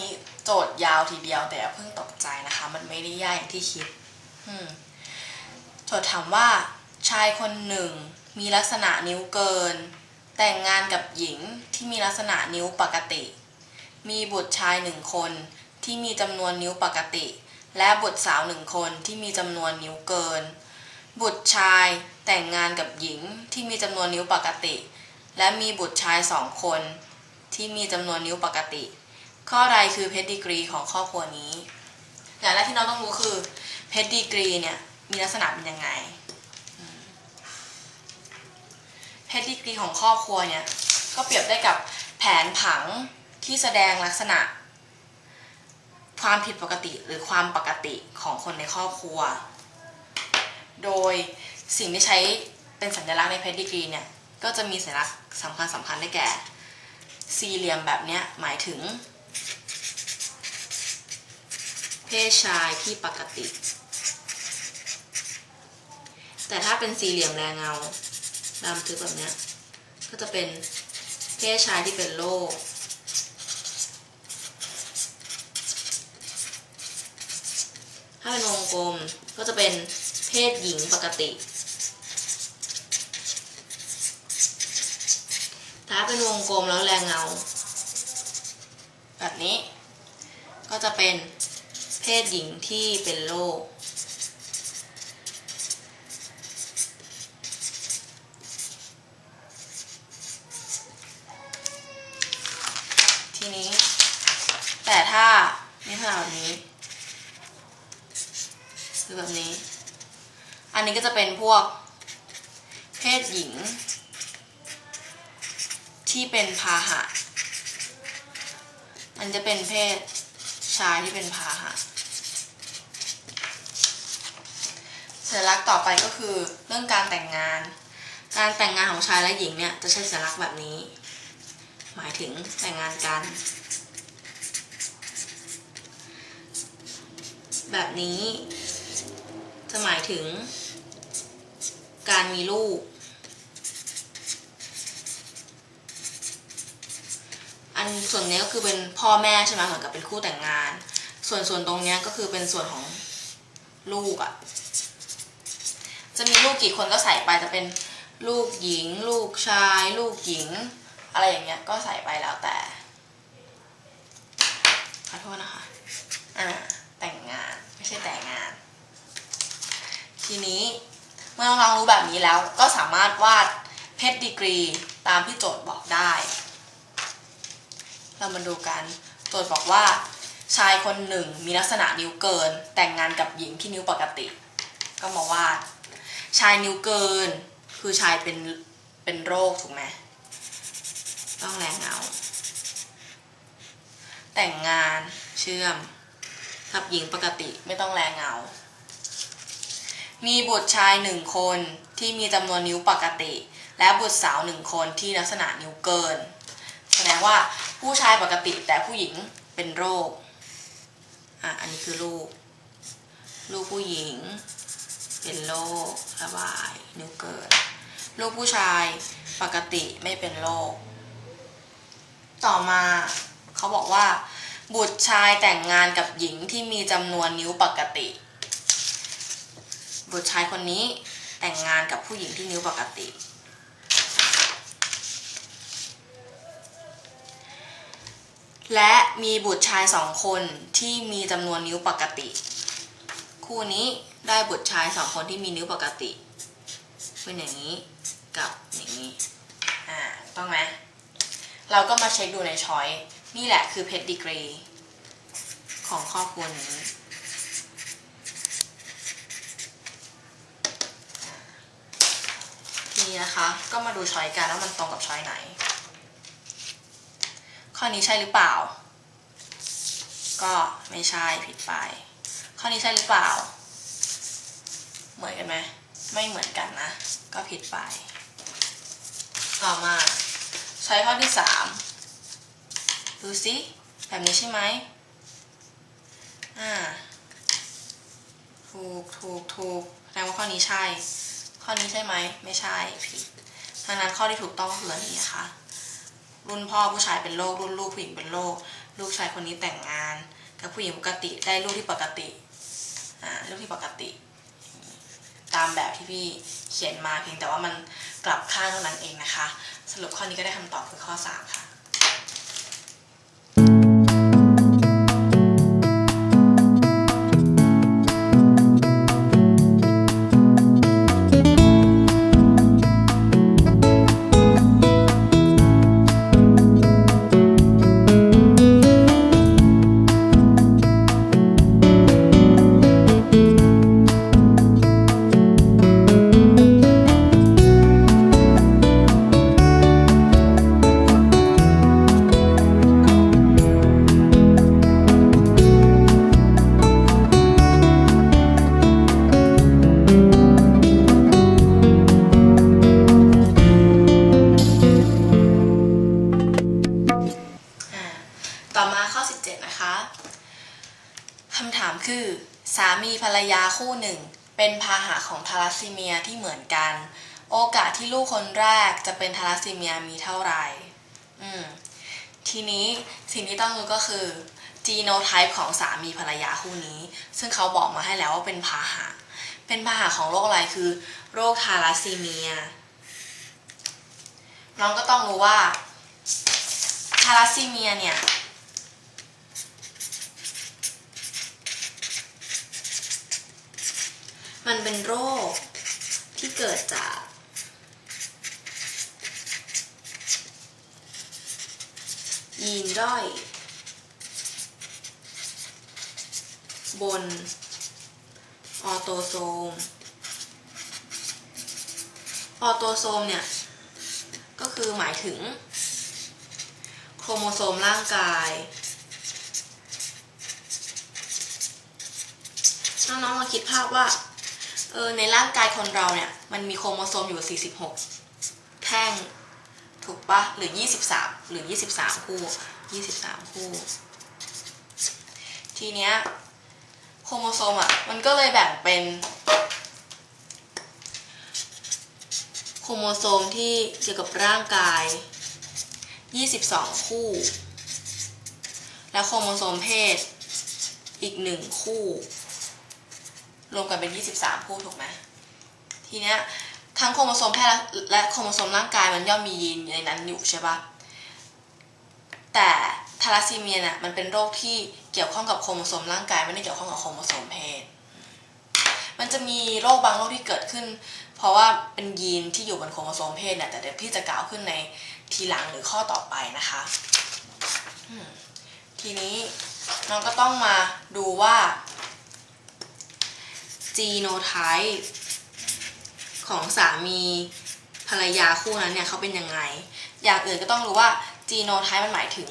นี้โจทย์ยาวทีเดียวแต่เพิ่งตกใจนะคะ มันไม่ได้ยากอย่างที่คิดโจทย์ถามว่า ชายคนหนึ่ง มีลักษณะนิ้วเกิน แต่งงานกับหญิงที่มีลักษณะนิ้วปกติ มีบุตรชายหนึ่งคนที่มีจำนวนนิ้วปกติ และบุตรสาวหนึ่งคนที่มีจำนวนนิ้วเกิน บุตรชายแต่งงานกับหญิงที่มีจำนวนนิ้วปกติ และมีบุตรชายสองคนที่มีจำนวนนิ้วปกติ ข้อใดคือเพชรดีกรีของครอบครัวนี้ อย่างแรกที่เราต้องรู้คือเพชรดีกรีเนี่ยมีลักษณะเป็นยังไงเพชรดีกรีของครอบครัวเนี่ยก็เปรียบได้กับแผนผังที่แสดงลักษณะ ความผิดปกติหรือความปกติของคนในครอบครัว โดยสิ่งที่ใช้เป็นสัญลักษณ์ในเพชรดีกรีเนี่ยก็จะมีสัญลักษณ์สำคัญสำคัญได้แก่ สี่เหลี่ยมแบบนี้หมายถึง เพศชายที่ปกติ แต่ถ้าเป็นสี่เหลี่ยมแรงเงาดำทึบแบบนี้ก็จะเป็นเพศชายที่เป็นโรคถ้าเป็นวงกลมก็จะเป็นเพศหญิงปกติ ถ้าเป็นวงกลมแล้วแรงเงา แบบนี้ก็จะเป็น ศหญิงที่เป็นโรคทีนี้ แต่ถ้านี่ถ้าแบบนี้คือแบบนี้ อันนี้ก็จะเป็นพวก เพศหญิง ที่เป็นพาหะ อันจะเป็นเพศชายที่เป็นพาหะ สัญลักษณ์ต่อไปก็คือเรื่องการแต่งงาน การแต่งงานของชายและหญิงเนี่ยจะใช้สัญลักษณ์แบบนี้ หมายถึงแต่งงานกัน แบบนี้จะหมายถึง การมีลูก อันส่วนนี้ก็คือเป็นพ่อแม่ใช่ไหมเหมือนกับเป็นคู่แต่งงาน ส่วนส่วนตรงนี้ก็คือเป็นส่วนของลูกอะ่ะ จะมีลูกกี่คนก็ใส่ไปจะเป็นลูกหญิง ลูกชาย ลูกหญิง อะไรอย่างเงี้ยก็ใส่ไปแล้วแต่ขอโทษนะคะอ่าแต่งงานไม่ใช่แต่งงาน ทีนี้เมื่อน้องๆรู้แบบนี้แล้วก็สามารถวาดเพชรดีกรีตามที่โจทย์บอกได้ เรามาดูกันโจทย์บอกว่า ชายคนหนึ่งมีลักษณะนิ้วเกิน แต่งงานกับหญิงที่นิ้วปกติ ก็มาวาด ชายนิ้วเกิน คือชายเป็นเป็นโรคถูกไหมต้องแรงเงา แต่งงานเชื่อมกับหญิงปกติไม่ต้องแรงเงา มีบุตรชายหนึ่งคนที่มีจำนวนนิ้วปกติ และบุตรสาวหนึ่งคนที่ลักษณะนิ้วเกิน แสดงว่าผู้ชายปกติแต่ผู้หญิงเป็นโรค อะ อันนี้คือลูก ลูกผู้หญิง เป็นโรคระบายนิ้วเกินลูกผู้ชายปกติไม่เป็นโรค ต่อมาเขาบอกว่า บุตรชายแต่งงานกับหญิงที่มีจำนวนนิ้วปกติ บุตรชายคนนี้แต่งงานกับผู้หญิงที่นิ้วปกติ และมีบุตรชายสองคนที่มีจำนวนนิ้วปกติ คู่นี้ ได้บุตรชายสองคนที่มีนิ้วปกติเป็นอย่างนี้กับอย่างนี้อ่าต้องไหมเราก็มาเช็คดูในช้อยนี่แหละคือเพชรดีกรีของครอบครัวนี้ทีนี้นะคะ ก็มาดูช้อยกันว่ามันตรงกับช้อยไหน ข้อนี้ใช่หรือเปล่า ก็ไม่ใช่ผิดไป ข้อนี้ใช่หรือเปล่า เหมือนกันไหมไม่เหมือนกันนะ ก็ผิดไป ต่อมาใช้ข้อที่สามดูสิแบบนี้ใช่ไหมอ่าถูกถูกถูกแสดงว่าข้อนี้ใช่ ข้อนี้ใช่ไหม ไม่ใช่ผิดดังนั้นข้อที่ถูกต้องคืออันนี้นะคะรุ่นพ่อผู้ชายเป็นโรครุ่นลูกผู้หญิงเป็นโรคลูกชายคนนี้แต่งงานกับผู้หญิงปกติได้ลูกที่ปกติอ่าลูกที่ปกติ ตามแบบที่พี่เขียนมาเพียงแต่ว่ามันกลับข้างเท่านั้นเองนะคะ สรุปข้อนี้ก็ได้คำตอบคือข้อ 3 ค่ะ คู่หนึ่ง เป็นพาหะของทาลัสซีเมียที่เหมือนกัน โอกาสที่ลูกคนแรกจะเป็นทาลัสซีเมียมีเท่าไหร่อืมทีนี้สิ่งที่ต้องรู้ก็คือจีโนไทป์ของสามีภรรยาคู่นี้ ซึ่งเขาบอกมาให้แล้วว่าเป็นพาหะ เป็นพาหะของโรคอะไรคือ โรคทาลัสซีเมีย น้องก็ต้องรู้ว่าทาลัสซีเมียเนี่ย มันเป็นโรคที่เกิดจากยีนด้อย บน ออโตโซม ออโตโซมเนี่ย ก็คือหมายถึง โครโมโซมร่างกาย น้องๆมาคิดภาพว่า เออในร่างกายคนเราเนี่ย มันมีโครโมโซมอยู่ 46 แท่ง ถูกปะหรือ 23 หรือ 23 คู่ 23 คู่ ทีเนี้ยโครโมโซมอะ มันก็เลยแบ่งเป็น โครโมโซมที่เกี่ยวกับร่างกาย 22 คู่ แล้วโครโมโซมเพศอีกหนึ่งคู่ รวมกันเป็น 23 คู่ถูกไหมทีเนี้ยทั้งโครโมโซมแพทย์และโครโมโซมร่างกายมันย่อมมียีนในนั้นอยู่ใช่ปะแต่ทาลัสซีเมียน่ะมันเป็นโรคที่เกี่ยวข้องกับโครโมโซมร่างกายไม่ได้เกี่ยวข้องกับโครโมโซมเพศ มันจะมีโรคบางโรคที่เกิดขึ้น เพราะว่าเป็นยีนที่อยู่บนโครโมโซมเพศเนี่ยแต่เดี๋ยวพี่จะกล่าวขึ้นในทีหลังหรือข้อต่อไปนะคะทีนี้น้องก็ต้องมาดูว่า genotype ของสามีภรรยาคู่นั้นเนี่ยเขาเป็นยังไง อย่างอื่นก็ต้องรู้ว่า genotype มันหมายถึง